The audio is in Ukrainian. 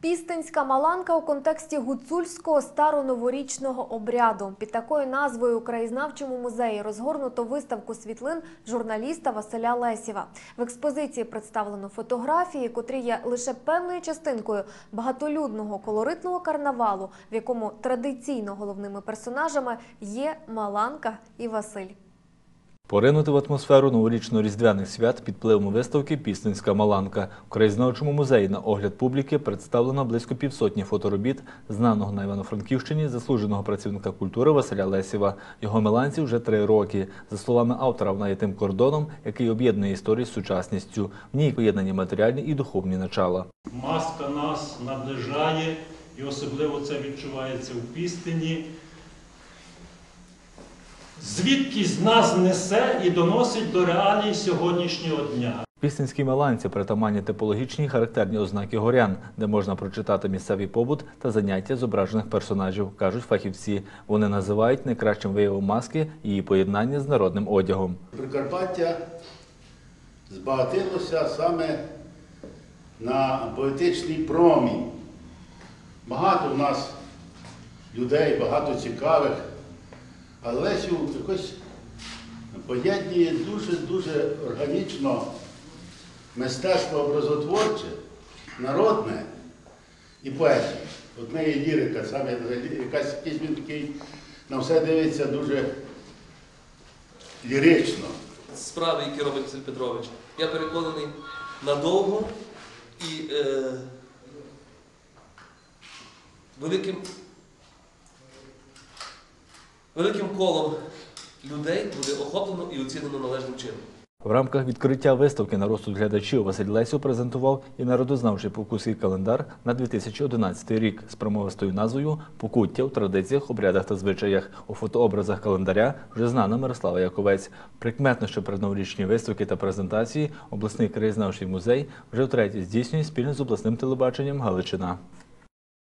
Пістинська маланка у контексті гуцульського староноворічного обряду. Під такою назвою у краєзнавчому музеї розгорнуто виставку світлин журналіста Василя Лесєва. В експозиції представлено фотографії, котрі є лише певною частинкою багатолюдного колоритного карнавалу, в якому традиційно головними персонажами є Маланка і Василь. Поринути в атмосферу новорічно-різдвяних свят під впливом виставки «Пістинська маланка». У краєзнавчому музеї на огляд публіки представлено близько півсотні фоторобіт знаного на Івано-Франківщині заслуженого працівника культури Василя Лесєва. Його меланці вже три роки. За словами автора, вона є тим кордоном, який об'єднує історію з сучасністю. В ній поєднані матеріальні і духовні начала. Маска нас наближає, і особливо це відчувається у пістині. Звідки з нас несе і доносить до реалій сьогоднішнього дня. Пістинській маланці притаманні типологічні характерні ознаки горян, де можна прочитати місцевий побут та заняття зображених персонажів, кажуть фахівці. Вони називають найкращим виявом маски її поєднання з народним одягом. Прикарпаття збагатилося саме на поетичний промінь. Багато в нас людей, багато цікавих, але якось поєднує дуже-дуже органічно мистецтво образотворче, народне і поезію. От в неї лірика, саме якась якийсь він такий на все дивиться дуже лірично. справи, які робить Василь Петрович, я переконаний надовго і е, великим, великим колом людей буде охоплено і оцінено належним чином. В рамках відкриття виставки на розсуд глядачів Василь Лесю презентував і народознавчий покутський календар на 2011 рік з промовистою назвою Покуття у традиціях, обрядах та звичаях. У фотообразах календаря вже знана Мирослава Яковець. Прикметно, що передноворічні виставки та презентації обласний краєзнавчий музей вже втретє здійснює спільно з обласним телебаченням Галичина.